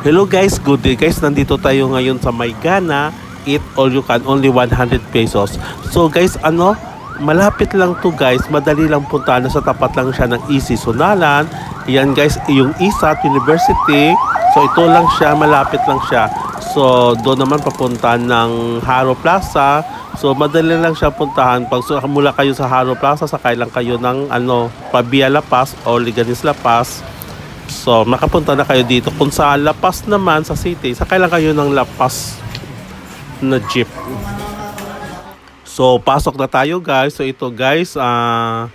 Hello guys, good day guys. Nandito tayo ngayon sa Maygana. Eat all you can, only 100 pesos. So guys, ano, malapit lang to guys. Madali lang puntahan. Sa tapat lang siya ng EC Sunalan. Yan guys, yung ISAT University. So ito lang siya, malapit lang siya. So doon naman papuntahan ng Haro Plaza. So madali lang siya puntahan. Pag so, mula kayo sa Haro Plaza, sakay lang kayo ng ano, Pabia La Paz o Liganis La Paz. So, makapunta na kayo dito. Kung sa La Paz naman, sa city, sakay lang kayo ng La Paz na jeep. So, pasok na tayo guys. So, ito guys, ah,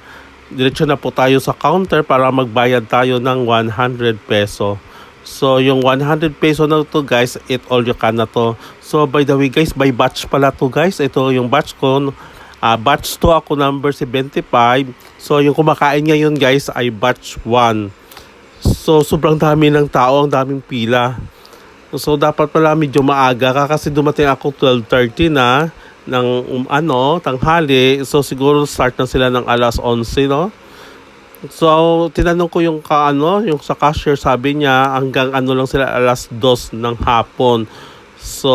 diretso na po tayo sa counter para magbayad tayo ng 100 peso. So, yung 100 peso na to guys, it all you can na to. So, by the way guys, by batch pala to guys. Ito yung batch ko. Ah, batch 2 ako number 75. So, yung kumakain ngayon guys ay batch 1. So, sobrang dami ng tao, ang daming pila. So, dapat pala medyo maaga ka kasi dumating ako 12.30 na ng um, ano, tanghali. So, siguro start na sila ng alas 11, no? So, tinanong ko yung ka, ano, yung sa cashier, sabi niya hanggang ano lang sila alas 2 ng hapon. So,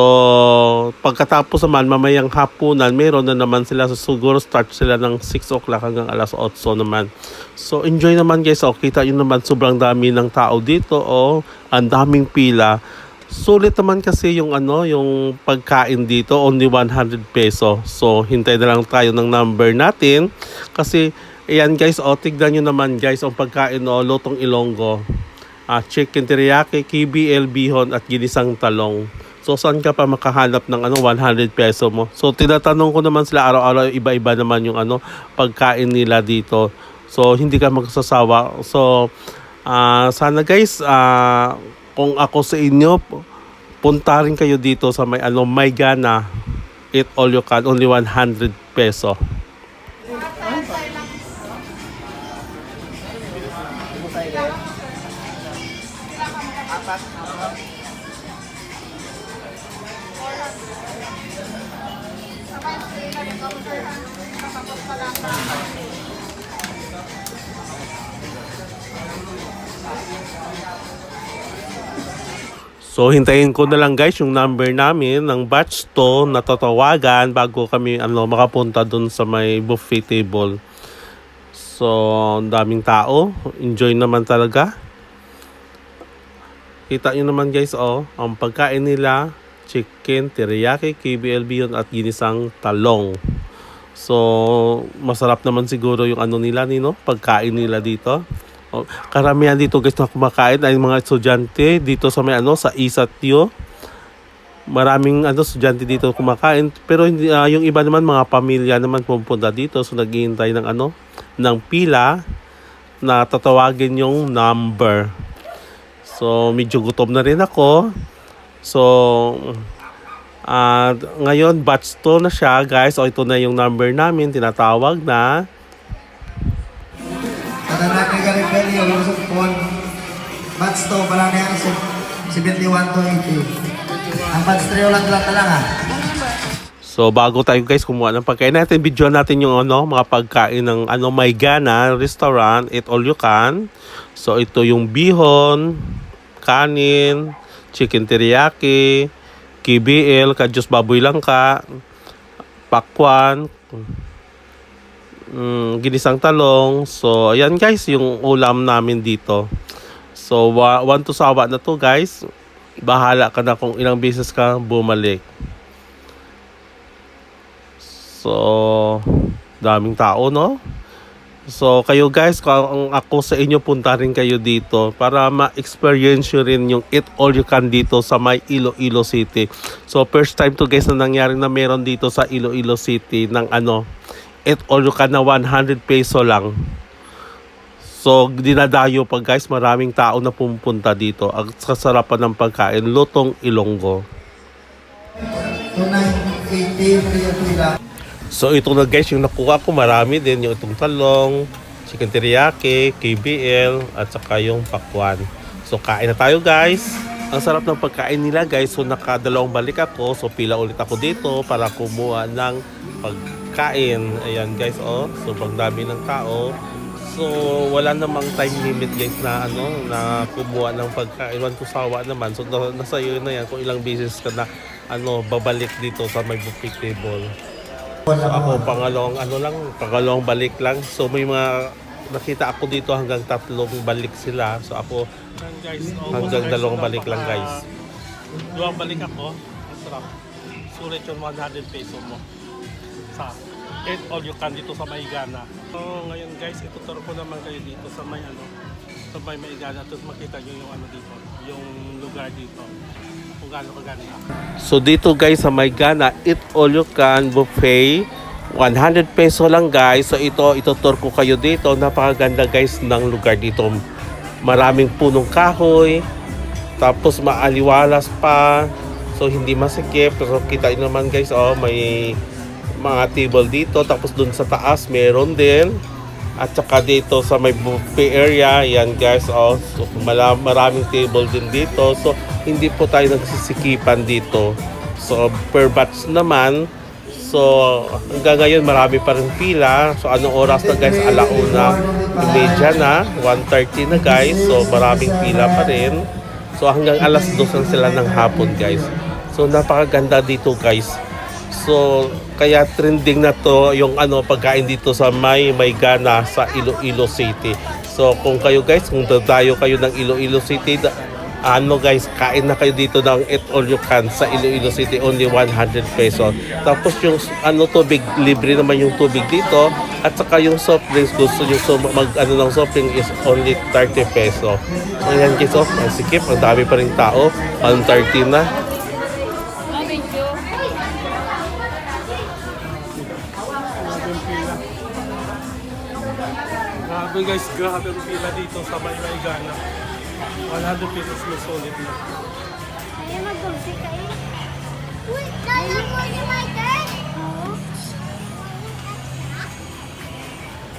pagkatapos naman, mamayang hapunan, meron na naman sila. So, siguro start sila ng 6 o'clock hanggang alas 8 naman. So, enjoy naman guys. O, kita yun naman, sobrang dami ng tao dito. O, ang daming pila. Sulit naman kasi yung ano, yung pagkain dito, only 100 peso. So, hintay na lang tayo ng number natin. Kasi, ayan guys, o, tignan nyo naman guys, ang pagkain, o, lutong ilonggo. Ah, chicken teriyaki, KBL, bihon, at ginisang talong. So, saan ka pa makahanap ng ano, 100 peso mo? So, tinatanong ko naman sila araw-araw, iba-iba naman yung ano, pagkain nila dito. So, hindi ka magsasawa. So, ah, sana guys, ah, kung ako sa inyo, punta rin kayo dito sa may, ano, may gana. Eat all you can, only 100 peso. So hintayin ko na lang guys yung number namin ng batch to na tatawagan bago kami ano makapunta dun sa may buffet table. So ang daming tao, enjoy naman talaga. Kita nyo naman guys oh, ang pagkain nila, chicken, teriyaki, KBL bihon at ginisang talong. So masarap naman siguro yung ano nila nino, pagkain nila dito. Oh, karamihan dito guys na kumakain ay mga estudyante dito sa may ano sa Isatyo. Maraming ano estudyante dito kumakain pero hindi ah, yung iba naman mga pamilya naman pupunta dito so naghihintay ng ano ng pila na tatawagin yung number. So medyo gutom na rin ako. So ah ngayon batch to na siya guys. O ito na yung number namin tinatawag na Kada natin ka rin kali, yung usap ko, batch to, pala na yan, si- 71 to 80. Ang batch 3 lang lang lang ah. So bago tayo guys kumuha ng pagkain natin, video natin yung ano, mga pagkain ng ano may gana restaurant, eat all you can. So ito yung bihon, kanin, chicken teriyaki, KBL, kadyos baboy langka, pakwan, mm, ginisang talong. So ayan guys yung ulam namin dito. So wa- one to sawa na to guys. Bahala ka na kung ilang beses ka bumalik. So, daming tao, no? So, kayo guys, kung ako sa inyo, punta rin kayo dito para ma-experience rin yung Eat All You Can dito sa may Iloilo City. So, first time to guys na nangyari na meron dito sa Iloilo City ng ano, Eat All You Can na 100 peso lang. So, dinadayo pa guys, maraming tao na pumunta dito. Ang kasarapan ng pagkain, lutong ilonggo. 2980, free pila. So ito na guys yung nakuha ko marami din yung itong talong, chicken teriyaki, KBL at saka yung pakwan. So kain na tayo guys. Ang sarap ng pagkain nila guys. So nakadalawang balik ako. So pila ulit ako dito para kumuha ng pagkain. Ayan guys oh. Sobrang dami ng tao. So wala namang time limit guys na ano, na kumuha ng pagkain. Iwan ko sawa naman. So, na, nasa iyo na yan kung ilang beses ka na ano, babalik dito sa may buffet table. So, ako pangalawang ano lang, pangalawang balik lang. So, may mga nakita ako dito hanggang tatlong balik sila. So, ako guys, hanggang dalawang balik lang guys. Dalawang balik ako. Ang sarap. Sulit yung 100 peso mo. Sa eat all you can dito sa Maigana. So, ngayon guys, ituturo ko naman kayo dito sa may ano, sa may Maigana. Tapos makita nyo yung ano dito, yung lugar dito. Kung gaano kaganda. So dito guys sa Maigana, eat all you can buffet. 100 peso lang guys. So ito, itutur ko kayo dito. Napakaganda guys ng lugar dito. Maraming punong kahoy. Tapos maaliwalas pa. So hindi masikip. So kita naman guys, oh, may mga table dito. Tapos dun sa taas, meron din. At saka dito sa may buffet area, yan guys, oh, so maraming table din dito. So hindi po tayo nagsisikipan dito. So per batch naman, so hanggang ngayon marami pa rin pila. So anong oras na guys? Alauna, media na, 1.30 na guys. So maraming pila pa rin. So hanggang alas 2 lang sila ng hapon guys. So napakaganda dito guys. So, kaya trending na to yung ano pagkain dito sa May Maygana sa Iloilo City. So, kung kayo guys, kung dadayo kayo ng Iloilo City, da- ano guys, kain na kayo dito ng Eat All You Can sa Iloilo City, only 100 pesos. Tapos yung ano tubig, libre naman yung tubig dito. At saka yung soft drinks, gusto nyo so, mag ano ng soft drink is only 30 peso. So, yan guys, oh, sikip, ang dami pa rin tao, 130 na. Grabe guys, grabe ang pila dito sa Maymay Gana. 100 pesos na solid na. Ayaw mag-gumsi ka eh. Wait, nasa mo yung my turn?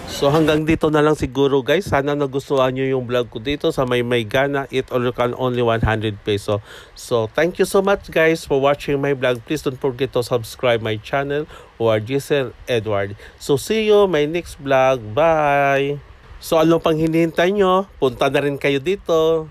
So hanggang dito na lang siguro guys. Sana nagustuhan nyo yung vlog ko dito sa Maymay Gana. It all you can only 100 peso. So thank you so much guys for watching my vlog. Please don't forget to subscribe my channel or Giselle Edward. So see you my next vlog. Bye! So ano pang hinihintay nyo? Punta na rin kayo dito.